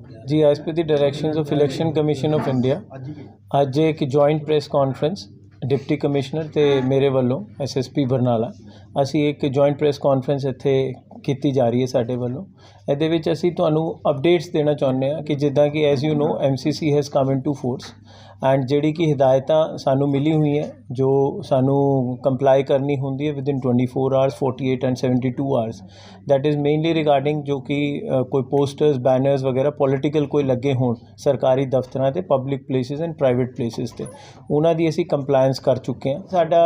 ਜੀ S P the directions of election commission of India ਅੱਜ ਇੱਕ joint press conference deputy commissioner ਤੇ ਮੇਰੇ ਵੱਲੋਂ ਐਸਐਸਪੀ ਬਰਨਾਲਾ ਅਸੀਂ ਇੱਕ ਜੁਆਇੰਟ ਪ੍ਰੈਸ ਕਾਨਫਰੰਸ ਇੱਥੇ ਕੀਤੀ ਜਾ ਰਹੀ ਹੈ ਸਾਡੇ ਵੱਲੋਂ। ਇਹਦੇ ਵਿੱਚ ਅਸੀਂ ਤੁਹਾਨੂੰ ਅਪਡੇਟਸ ਦੇਣਾ ਚਾਹੁੰਦੇ ਹਾਂ ਕਿ ਜਿੱਦਾਂ ਕਿ as you know MCC has come into force and ਜਿਹੜੀ ਕਿ ਹਦਾਇਤਾਂ ਸਾਨੂੰ ਮਿਲੀ ਹੋਈ ਹੈ, ਜੋ ਸਾਨੂੰ ਕੰਪਲਾਈ ਕਰਨੀ ਹੁੰਦੀ ਹੈ within 24 hours 48 and 72 hours that is mainly regarding ਜੋ ਕਿ ਕੋਈ ਪੋਸਟਰਸ ਬੈਨਰਸ ਵਗੈਰਾ ਪੋਲੀਟੀਕਲ ਕੋਈ ਲੱਗੇ ਹੋਣ ਸਰਕਾਰੀ ਦਫ਼ਤਰਾਂ ਤੇ public places and private places ਤੇ। ਉਹਨਾਂ ਦੀ ਅਸੀਂ ਕੰਪਲਾਈਂਸ ਕਰ ਚੁੱਕੇ ਹਾਂ। ਸਾਡਾ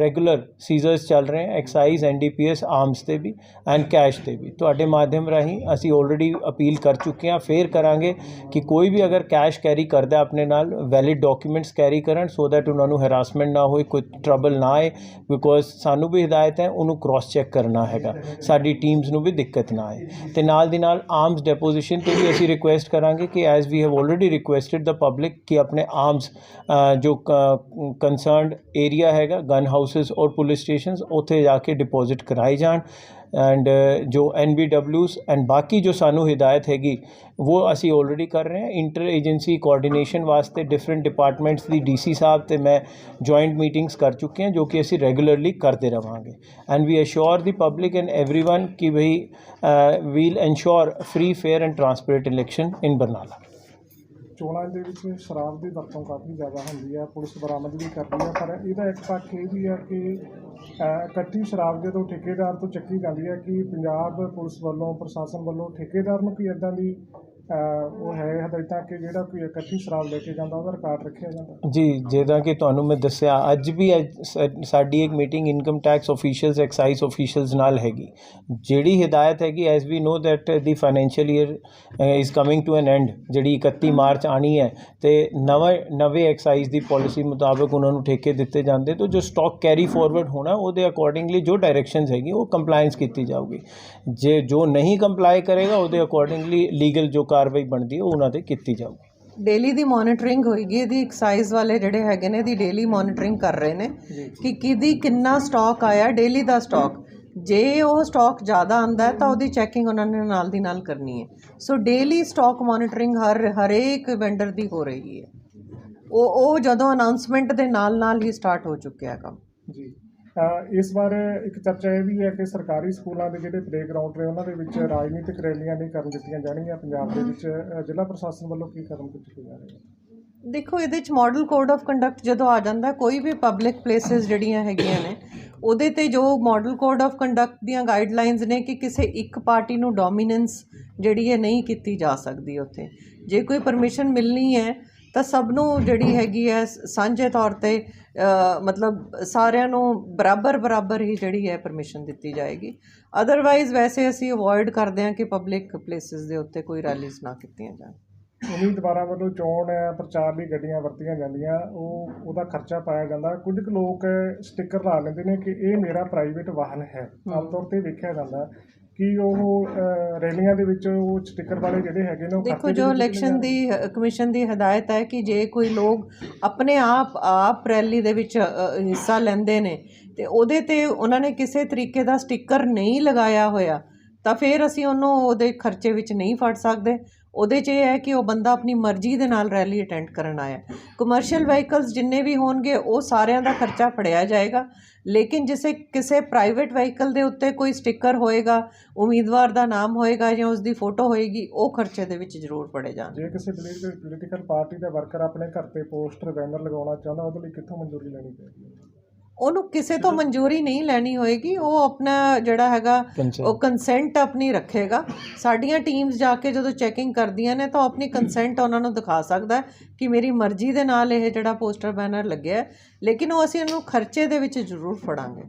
ਰੈਗੂਲਰ ਸੀਜ਼ਰਸ ਚੱਲ ਰਹੇ ਹੈ ਐਕਸਾਈਜ਼ ਐਨਡੀਪੀਐਸ ਆਰਮਸ ਤੇ ਵੀ ਐਂਡ ਕੈਸ਼ ਤੇ ਵੀ। ਤੁਹਾਡੇ ਮਾਧਿਅਮ ਰਾਹੀਂ ਅਸੀਂ ਆਲਰੇਡੀ ਅਪੀਲ ਕਰ ਚੁੱਕੇ ਹਾਂ। ਫੇਰ ਕਰਾਂਗੇ ਕਿ ਕੋਈ ਵੀ ਅਗਰ ਕੈਸ਼ ਕੈਰੀ ਕਰਦਾ ਆਪਣੇ ਨਾਲ ਵੈਲ ਵੈਲਿਡ ਡਾਕੂਮੈਂਟਸ ਕੈਰੀ ਕਰਨ ਸੋ ਦੈਟ ਉਹਨਾਂ ਨੂੰ ਹੈਰਾਸਮੈਂਟ ਨਾ ਹੋਏ, ਕੋਈ ਟਰਬਲ ਨਾ ਆਏ ਬਿਕੋਜ਼ ਸਾਨੂੰ ਵੀ ਹਦਾਇਤ ਹੈ, ਉਹਨੂੰ ਕ੍ਰਾਸ ਚੈੱਕ ਕਰਨਾ ਹੈਗਾ। ਸਾਡੀ ਟੀਮਸ ਨੂੰ ਵੀ ਦਿੱਕਤ ਨਾ ਆਏ। ਤੇ ਨਾਲ ਦੀ ਨਾਲ ਆਰਮਸ ਡੈਪੋਜੀਸ਼ਨ ਤੇ ਵੀ ਅਸੀਂ ਰਿਕੁਐਸਟ ਕਰਾਂਗੇ ਕਿ as we have already requested the public ਕਿ ਆਪਣੇ ਆਰਮਸ ਜੋ ਕੰਸਰਨਡ ਏਰੀਆ ਹੈਗਾ ਗਨ ਹਾਊਸਸ ਔਰ ਪੁਲਿਸ ਸਟੇਸ਼ਨਸ ਉੱਥੇ ਜਾ ਕੇ ਡਿਪੋਜ਼ਿਟ ਕਰਾਏ ਜਾਣ। ਐਂਡ ਜੋ ਐਨਬੀਡਬਲਯੂਸ ਐਂਡ ਬਾਕੀ ਜੋ ਸਾਨੂੰ ਹਦਾਇਤ ਹੈਗੀ ਉਹ ਅਸੀਂ ਆਲਰੇਡੀ ਕਰ ਰਹੇ ਹਾਂ ਇੰਟਰ ਏਜੰਸੀ ਕੋਆਰਡੀਨੇਸ਼ਨ ਵਾਸਤੇ ਡਿਫਰੈਂਟ ਡਿਪਾਰਟਮੈਂਟਸ ਦੀ ਡੀਸੀ ਸਾਹਿਬ ਤੇ ਮੈਂ ਜੁਆਇੰਟ ਮੀਟਿੰਗਸ ਕਰ ਚੁੱਕੇ ਹਾਂ ਜੋ ਕਿ ਅਸੀਂ ਰੈਗੂਲਰਲੀ ਕਰਦੇ ਰਵਾਂਗੇ and we assure the public and everyone ਕਿ ਭਈ we'll ensure free fair and transparent election in Barnala ਚੋਣਾਂ ਦੇ ਵਿੱਚ ਸ਼ਰਾਬ ਦੀ ਵਰਤੋਂ ਕਾਫੀ ਜ਼ਿਆਦਾ ਹੁੰਦੀ ਹੈ, ਪੁਲਿਸ ਬਰਾਮਦ ਵੀ ਕਰਦੀ ਹੈ, ਪਰ ਇਹਦਾ ਇੱਕ ਪੱਖ ਇਹ ਵੀ ਹੈ ਕਿ ਇਕੱਠੀ ਸ਼ਰਾਬ ਜਦੋਂ ਠੇਕੇਦਾਰ ਤੋਂ ਚੱਕੀ ਜਾਂਦੀ ਹੈ ਕਿ ਪੰਜਾਬ ਪੁਲਿਸ ਵੱਲੋਂ, ਪ੍ਰਸ਼ਾਸਨ ਵੱਲੋਂ ਠੇਕੇਦਾਰ ਨੂੰ ਕੋਈ ਇਦਾਂ ਦੀ ਉਹ ਹੈ ਹਦਾਇਤਾਂ ਕਿ ਜਿਹੜਾ ਕੋਈ ਇਕੱਠੀ ਸ਼ਰਾਬ ਲੈ ਕੇ ਜਾਂਦਾ, ਉਹਦਾ ਰਿਕਾਰਡ ਰੱਖਿਆ ਜਾਂਦਾ। ਜੀ, ਜਿੱਦਾਂ ਕਿ ਤੁਹਾਨੂੰ ਮੈਂ ਦੱਸਿਆ, ਅੱਜ ਵੀ ਅੱਜ ਸਾਡੀ ਇੱਕ meeting income tax officials excise officials ਨਾਲ ਹੈਗੀ। ਜਿਹੜੀ ਹਦਾਇਤ ਹੈਗੀ as we know that the financial year is coming to an end ਜਿਹੜੀ 31 ਮਾਰਚ ਆਣੀ ਹੈ, ਤੇ ਨਵੇਂ ਨਵੇਂ ਐਕਸਾਈਜ਼ ਦੀ ਪਾਲਿਸੀ ਮੁਤਾਬਕ ਉਹਨਾਂ ਨੂੰ ਠੇਕੇ ਦਿੱਤੇ ਜਾਂਦੇ, ਤਾਂ ਜੋ ਸਟਾਕ ਕੈਰੀ ਫਾਰਵਰਡ ਹੋਣਾ, ਉਹਦੇ ਅਕੋਰਡਿੰਗਲੀ ਜੋ ਡਾਇਰੈਕਸ਼ਨਸ ਹੈਗੀ, ਉਹ ਕੰਪਲਾਈਂਸ ਕੀਤੀ ਜਾਊਗੀ। ਜੇ ਜੋ ਨਹੀਂ ਕੰਪਲਾਈ ਕਰੇਗਾ, ਉਹਦੇ ਅਕੋਰਡਿੰਗਲੀ ਲੀਗਲ ਜੋ ਕਾਰਵਾਈ ਬਣਦੀ ਹੈ ਉਹ ਉਹਨਾਂ ਤੇ ਕੀਤੀ ਜਾਊਗੀ। ਡੇਲੀ ਦੀ ਮੋਨੀਟਰਿੰਗ ਹੋਏਗੀ ਇਹਦੀ ਐਕਸਾਈਜ਼ ਵਾਲੇ ਜਿਹੜੇ ਹੈਗੇ ਨੇ ਇਹਦੀ ਡੇਲੀ ਮੋਨੀਟਰਿੰਗ ਕਰ ਰਹੇ ਨੇ ਕਿ ਕਿਹਦੀ ਕਿੰਨਾ ਸਟਾਕ ਆਇਆ ਡੇਲੀ ਦਾ ਸਟਾਕ ਜੇ ਉਹ ਸਟਾਕ ਜ਼ਿਆਦਾ ਆਂਦਾ ਤਾਂ ਉਹਦੀ ਚੈਕਿੰਗ ਉਹਨਾਂ ਨੇ ਨਾਲ ਦੀ ਨਾਲ ਕਰਨੀ ਹੈ। ਸੋ ਡੇਲੀ ਸਟਾਕ ਮੋਨੀਟਰਿੰਗ ਹਰ ਹਰੇਕ ਵੈਂਡਰ ਦੀ ਹੋ ਰਹੀ ਹੈ। ਉਹ ਉਹ ਜਦੋਂ ਅਨਾਉਂਸਮੈਂਟ ਦੇ ਨਾਲ ਨਾਲ ਹੀ ਸਟਾਰਟ ਹੋ ਚੁੱਕਿਆ ਹੈ ਕੰਮ। ਜੀ। ਇਸ ਵਾਰ ਇੱਕ ਚਰਚਾ ਇਹ ਵੀ ਹੈ ਕਿ ਸਰਕਾਰੀ ਸਕੂਲਾਂ ਦੇ ਜਿਹੜੇ ਪਲੇਗਰਾਉਂਡ ਨੇ, ਉਹਨਾਂ ਦੇ ਵਿੱਚ ਰਾਜਨੀਤਿਕ ਰੈਲੀਆਂ ਨਹੀਂ ਕਰਨ ਦਿੱਤੀਆਂ ਜਾਣਗੀਆਂ ਪੰਜਾਬ ਦੇ ਵਿੱਚ। ਜ਼ਿਲ੍ਹਾ ਪ੍ਰਸ਼ਾਸਨ ਵੱਲੋਂ ਕੀ ਕਦਮ ਚੁੱਕੇ ਜਾ ਰਹੇ ਨੇ? ਦੇਖੋ, ਇਹਦੇ ਚ ਮਾਡਲ ਕੋਡ ਆਫ ਕੰਡਕਟ ਜਦੋਂ ਆ ਜਾਂਦਾ, ਕੋਈ ਵੀ ਪਬਲਿਕ ਪਲੇਸਿਸ ਜਿਹੜੀਆਂ ਹੈਗੀਆਂ ਨੇ, ਉਹਦੇ ਤੇ ਜੋ ਮਾਡਲ ਕੋਡ ਆਫ ਕੰਡਕਟ ਦੀਆਂ ਗਾਈਡਲਾਈਨਸ ਨੇ ਕਿ ਕਿਸੇ ਇੱਕ ਪਾਰਟੀ ਨੂੰ ਡੋਮੀਨੈਂਸ ਜਿਹੜੀ ਹੈ ਨਹੀਂ ਕੀਤੀ ਜਾ ਸਕਦੀ ਉੱਥੇ। ਜੇ ਕੋਈ ਪਰਮਿਸ਼ਨ ਮਿਲਣੀ ਹੈ ਤਾਂ ਸਭ ਨੂੰ ਜਿਹੜੀ ਹੈਗੀ ਹੈ ਸਾਂਝੇ ਤੌਰ ਤੇ ਮਤਲਬ ਸਾਰਿਆਂ ਨੂੰ ਬਰਾਬਰ ਬਰਾਬਰ ਹੀ ਜਿਹੜੀ ਹੈ ਪਰਮਿਸ਼ਨ ਦਿੱਤੀ ਜਾਏਗੀ। ਅਦਰਵਾਈਜ਼ ਵੈਸੇ ਅਸੀਂ ਅਵੋਇਡ ਕਰਦੇ ਹਾਂ ਕਿ ਪਬਲਿਕ ਪਲੇਸਿਸ ਦੇ ਉੱਤੇ ਕੋਈ ਰੈਲੀਜ਼ ਨਾ ਕੀਤੀਆਂ ਜਾਣ। ਉਮੀਦਵਾਰਾਂ ਵੱਲੋਂ ਚੋਣ ਪ੍ਰਚਾਰ ਲਈ ਗੱਡੀਆਂ ਵਰਤੀਆਂ ਜਾਂਦੀਆਂ ਉਹ ਉਹਦਾ ਖਰਚਾ ਪਾਇਆ ਜਾਂਦਾ। ਕੁਝ ਕੁ ਲੋਕ ਸਟicker ਲਾ ਲੈਂਦੇ ਨੇ ਕਿ ਇਹ ਮੇਰਾ ਪ੍ਰਾਈਵੇਟ ਵਾਹਨ ਹੈ। ਆਮ ਤੌਰ ਤੇ ਵੇਖਿਆ ਜਾਂਦਾ। ਕਿ ਉਹ ਰੈਲੀਆਂ ਦੇ ਵਿੱਚ ਉਹ ਸਟicker ਵਾਲੇ ਜਿਹੜੇ ਹੈਗੇ ਨੇ ਉਹ ਦੇਖੋ ਖਾਤੇ ਦੇ ਜੋ ਵਿੱਚ ਇਲੈਕਸ਼ਨ ਦੀ ਕਮਿਸ਼ਨ ਦੀ ਹਦਾਇਤ ਹੈ ਕਿ ਜੇ ਕੋਈ ਲੋਕ ਆਪਣੇ ਆਪ ਆਪ ਰੈਲੀ ਦੇ ਵਿੱਚ ਅ, ਹਿੱਸਾ ਲੈਂਦੇ ਨੇ ਤੇ ਉਹਦੇ ਤੇ ਉਹਨਾਂ ਨੇ ਕਿਸੇ ਤਰੀਕੇ ਦਾ ਸਟicker ਨਹੀਂ ਲਗਾਇਆ ਹੋਇਆ ਤਾਂ ਫਿਰ ਅਸੀਂ ਉਹਨੂੰ ਉਹਦੇ ਖਰਚੇ ਵਿੱਚ ਨਹੀਂ ਫੜ ਸਕਦੇ। ਉਹਦੇ 'ਚ ਇਹ ਹੈ ਕਿ ਉਹ ਬੰਦਾ ਆਪਣੀ ਮਰਜ਼ੀ ਦੇ ਨਾਲ ਰੈਲੀ ਅਟੈਂਡ ਕਰਨ ਆਇਆ। ਕਮਰਸ਼ੀਅਲ ਵਹੀਕਲਸ ਜਿੰਨੇ ਵੀ ਹੋਣਗੇ, ਉਹ ਸਾਰਿਆਂ ਦਾ ਖਰਚਾ ਫੜਿਆ ਜਾਏਗਾ। ਲੇਕਿਨ ਜਿਸੇ ਕਿਸੇ ਪ੍ਰਾਈਵੇਟ ਵਹੀਕਲ ਦੇ ਉੱਤੇ ਕੋਈ ਸਟicker ਹੋਏਗਾ, ਉਮੀਦਵਾਰ ਦਾ ਨਾਮ ਹੋਏਗਾ ਜਾਂ ਉਸ ਦੀ ਫੋਟੋ ਹੋਏਗੀ, ਉਹ ਖਰਚੇ ਦੇ ਵਿੱਚ ਜ਼ਰੂਰ ਪੜੇ ਜਾਣ। ਜੇ ਕਿਸੇ ਪੋਲੀਟੀਕਲ ਪਾਰਟੀ ਦਾ ਵਰਕਰ ਆਪਣੇ ਘਰ ਤੇ ਪੋਸਟਰ ਬੈਨਰ ਲਗਾਉਣਾ ਚਾਹੁੰਦਾ, ਉਹਦੇ ਲਈ ਕਿੱਥੋਂ ਮਨਜ਼ੂਰੀ ਲੈਣੀ ਪੈਂਦੀ ਹੈ ਉਹਨੂੰ ਕਿਸੇ ਤੋਂ ਮਨਜ਼ੂਰੀ ਨਹੀਂ ਲੈਣੀ ਹੋਏਗੀ ਉਹ ਆਪਣਾ ਜਿਹੜਾ ਹੈਗਾ. ਉਹ ਕੰਸੈਂਟ ਆਪਣੀ ਰੱਖੇਗਾ। ਸਾਡੀਆਂ ਟੀਮਸ ਜਾ ਕੇ ਜਦੋਂ ਚੈਕਿੰਗ ਕਰਦੀਆਂ ਨੇ ਤਾਂ ਉਹ ਆਪਣੀ ਕੰਸੈਂਟ ਉਹਨਾਂ ਨੂੰ ਦਿਖਾ ਸਕਦਾ ਕਿ ਮੇਰੀ ਮਰਜ਼ੀ ਦੇ ਨਾਲ ਇਹ ਜਿਹੜਾ ਪੋਸਟਰ ਬੈਨਰ ਲੱਗਿਆ ਲੇਕਿਨ ਉਹ ਅਸੀਂ ਉਹਨੂੰ ਖਰਚੇ ਦੇ ਵਿੱਚ ਜ਼ਰੂਰ ਫੜਾਂਗੇ।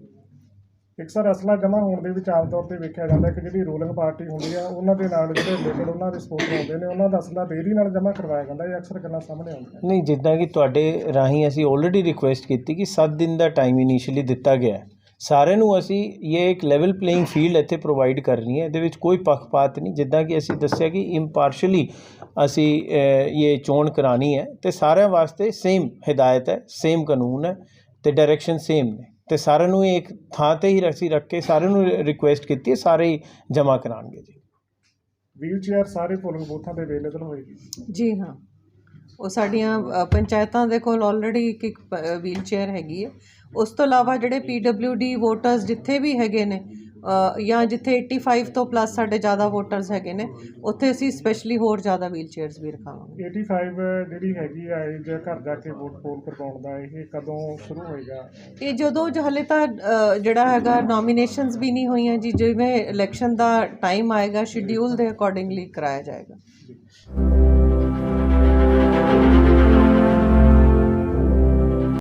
ਇੱਕ ਅਸਲਾ ਜਮ੍ਹਾਂ ਹੋਣ ਦੇ ਵਿੱਚ ਆਮ ਤੌਰ ਤੇ ਵੇਖਿਆ ਜਾਂਦਾ ਕਿ ਜਿਹੜੀ ਰੂਲਿੰਗ ਪਾਰਟੀ ਹੁੰਦੀ ਆ, ਉਹਨਾਂ ਦੇ ਨਾਲ ਜਿਹੜੇ ਰਿਲੇਟਡ ਉਹਨਾਂ ਦੇ ਸਪੋਰਟ ਹੁੰਦੇ ਨੇ, ਉਹਨਾਂ ਦਾ ਅਸਲਾ ਦੇਰੀ ਨਾਲ ਜਮ੍ਹਾਂ ਕਰਵਾਇਆ ਜਾਂਦਾ ਇਹ ਅਕਸਰ ਗੱਲਾਂ ਸਾਹਮਣੇ ਆਉਂਦੀਆਂ ਨਹੀਂ, ਜਿੱਦਾਂ ਕਿ ਤੁਹਾਡੇ ਰਾਹੀਂ ਅਸੀਂ ਆਲਰੇਡੀ ਰਿਕੁਐਸਟ ਕੀਤੀ ਕਿ 7 ਦਿਨ ਦਾ ਟਾਈਮ ਇਨੀਸ਼ੀਅਲੀ ਦਿੱਤਾ ਗਿਆ ਸਾਰਿਆਂ ਨੂੰ ਅਸੀਂ ਇਹ ਇੱਕ ਲੈਵਲ ਪਲੇਇੰਗ ਫੀਲਡ ਇੱਥੇ ਪ੍ਰੋਵਾਈਡ ਕਰਨੀ ਹੈ, ਇਹਦੇ ਵਿੱਚ ਕੋਈ ਪੱਖਪਾਤ ਨਹੀਂ। ਜਿੱਦਾਂ ਕਿ ਅਸੀਂ ਦੱਸਿਆ ਕਿ ਇੰਪਾਰਸ਼ਲੀ ਅਸੀਂ ਇਹ ਚੋਣ ਕਰਾਣੀ ਹੈ ਤੇ ਸਾਰਿਆਂ ਵਾਸਤੇ ਸੇਮ ਹਦਾਇਤ ਹੈ ਸੇਮ ਕਾਨੂੰਨ ਹੈ ਤੇ ਡਾਇਰੈਕਸ਼ਨ ਸੇਮ ਨੇ। ਤੇ ਸਾਰਿਆਂ ਨੂੰ ਇੱਕ ਥਾਂ ਤੇ ਹੀ ਅਸੀਂ ਰੱਖ ਕੇ ਸਾਰਿਆਂ ਨੂੰ ਰਿਕੁਐਸਟ ਕੀਤੀ ਹੈ ਸਾਰੇ ਹੀ ਜਮ੍ਹਾਂ ਕਰਾਉਣਗੇ ਜੀ। ਵੀਲ ਚੇਅਰ ਸਾਰੇ ਪੋਲਿੰਗ ਬੂਥਾਂ ਤੇ ਅਵੇਲੇਬਲ ਹੋਏਗੀ? ਜੀ ਹਾਂ। ਉਹ ਸਾਡੀਆਂ ਅ, ਪੰਚਾਇਤਾਂ ਦੇ ਕੋਲ ਆਲਰੇਡੀ ਇੱਕ ਇੱਕ ਵੀਲ ਚੇਅਰ ਹੈਗੀ ਹੈ। ਉਸ ਤੋਂ ਇਲਾਵਾ ਜਿਹੜੇ ਡੀ ਵੋਟਰਸ ਜਿੱਥੇ ਵੀ ਹੈਗੇ ਨੇ ਜਾਂ ਜਿੱਥੇ 85 ਤੋਂ ਪਲੱਸ ਸਾਡੇ ਜ਼ਿਆਦਾ ਵੋਟਰਸ ਹੈਗੇ ਨੇ ਉੱਥੇ ਅਸੀਂ ਸਪੈਸ਼ਲੀ ਹੋਰ ਜ਼ਿਆਦਾ ਵੀਲ ਚੇਅਰਸ ਵੀ ਰਖਾਵਾਂਗੇ। 85 ਜਿਹੜੀ ਹੈਗੀ ਆ ਇਹ ਜੇ ਘਰ ਜਾ ਕੇ ਵੋਟ ਪੋਲ ਕਰਵਾਉਣ ਦਾ ਇਹ ਕਦੋਂ ਸ਼ੁਰੂ ਹੋਏਗਾ? ਇਹ ਜਦੋਂ ਜ- ਹਲੇ ਤਾਂ ਜਿਹੜਾ ਹੈਗਾ ਨੋਮੀਨੇਸ਼ਨਸ ਵੀ ਨਹੀਂ ਹੋਈਆਂ ਜੀ ਜਿਵੇਂ ਇਲੈਕਸ਼ਨ ਦਾ ਟਾਈਮ ਆਏਗਾ ਸ਼ਡਿਊਲ ਦੇ ਅਕੋਰਡਿੰਗਲੀ ਕਰਾਇਆ ਜਾਏਗਾ।